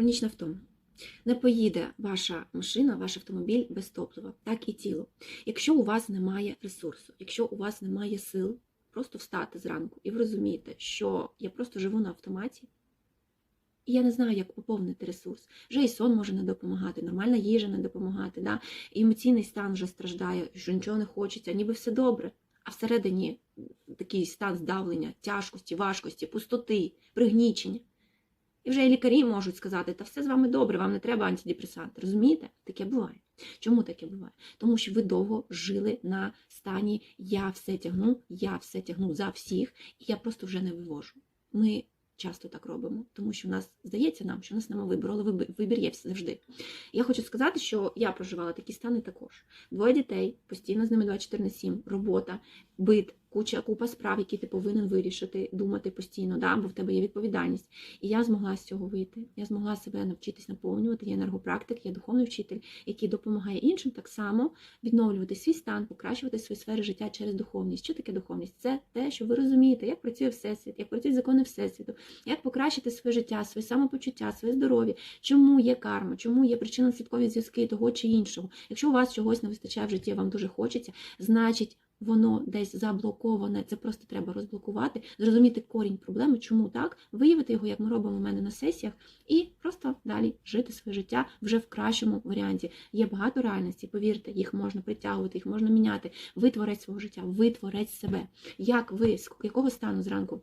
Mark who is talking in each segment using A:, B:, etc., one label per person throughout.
A: Хронічна втома. Не поїде ваша машина, ваш автомобіль без топлива, так і тіло. Якщо у вас немає ресурсу, якщо у вас немає сил, просто встати зранку, і ви розумієте, що я просто живу на автоматі, і я не знаю, як поповнити ресурс. Вже і сон може не допомагати, нормальна їжа не допомагати, да? емоційний стан вже страждає, що нічого не хочеться, ніби все добре. А всередині такий стан здавлення, тяжкості, важкості, пустоти, пригнічення. І вже і лікарі можуть сказати, та все з вами добре, вам не треба антидепресанти. Розумієте? Таке буває. Чому таке буває? Тому що ви довго жили на стані я все тягну, я все тягну за всіх, і я просто вже не вивожу. Ми часто так робимо, тому що в нас здається нам, що в нас нема вибору, але вибір є завжди. Я хочу сказати, що я проживала такі стани також. Двоє дітей, постійно з ними 24 на 7, робота, бит, куча, купа справ, які ти повинен вирішити, думати постійно, да? бо в тебе є відповідальність. І я змогла з цього вийти. Я змогла себе навчитись наповнювати. Я енергопрактик, я духовний вчитель, який допомагає іншим так само відновлювати свій стан, покращувати свої сфери життя через духовність. Що таке духовність? Це те, що ви розумієте, як працює всесвіт, як працюють закони всесвіту, як покращити своє життя, своє самопочуття, своє здоров'я, чому є карма, чому є причинно-слідкові зв'язки того чи іншого. Якщо у вас чогось не вистачає в житті, вам дуже хочеться, значить. Воно десь заблоковане, це просто треба розблокувати, зрозуміти корінь проблеми, чому так, виявити його, як ми робимо у мене на сесіях, і просто далі жити своє життя вже в кращому варіанті. Є багато реальностей, повірте, їх можна притягувати, їх можна міняти. Ви творець свого життя, ви творець себе. Як ви з якого стану зранку?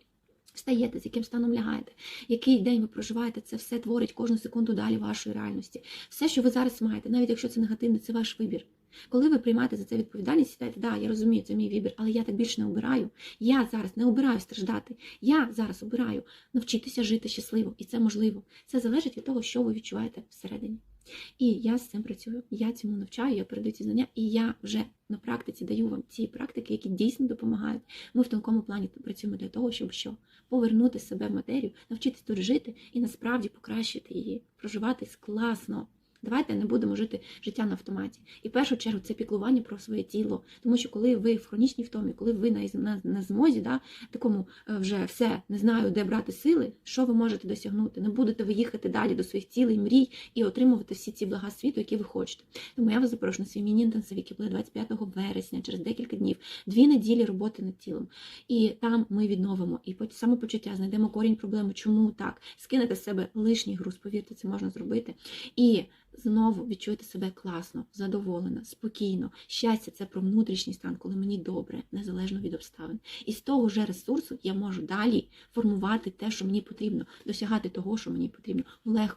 A: Встаєте, з яким станом лягаєте, який день ви проживаєте, це все творить кожну секунду далі вашої реальності. Все, що ви зараз маєте, навіть якщо це негативне, це ваш вибір. Коли ви приймаєте за це відповідальність, сідаєте, да, я розумію, це мій вибір, але я так більше не обираю. Я зараз не обираю страждати. Я зараз обираю навчитися жити щасливо, і це можливо. Це залежить від того, що ви відчуваєте всередині. І я з цим працюю, я цьому навчаю, я передаю ці знання, і я вже на практиці даю вам ці практики, які дійсно допомагають. Ми в тонкому плані працюємо для того, щоб що повернути себе в матерію, навчитись тут жити і насправді покращити її, проживати класно. Давайте не будемо жити життя на автоматі. І в першу чергу це піклування про своє тіло. Тому що коли ви в хронічній втомі, коли ви на, на, на змозі, да, такому е, вже все не знаю, де брати сили, що ви можете досягнути? Не будете ви їхати далі до своїх цілей, мрій і отримувати всі ці блага світу, які ви хочете. Тому я вас запрошую на свій міні-інтенсив, який буде 25 вересня, через декілька днів, дві неділі роботи над тілом. І там ми відновимо і по- самопочуття, знайдемо корінь проблеми, чому так, скинете з себе лишній груз, повірте, це можна зробити. І знову відчуєте себе класно, задоволена, спокійно. Щастя це про внутрішній стан, коли мені добре, незалежно від обставин. І з того ж ресурсу я можу далі формувати те, що мені потрібно, досягати того, що мені потрібно легко.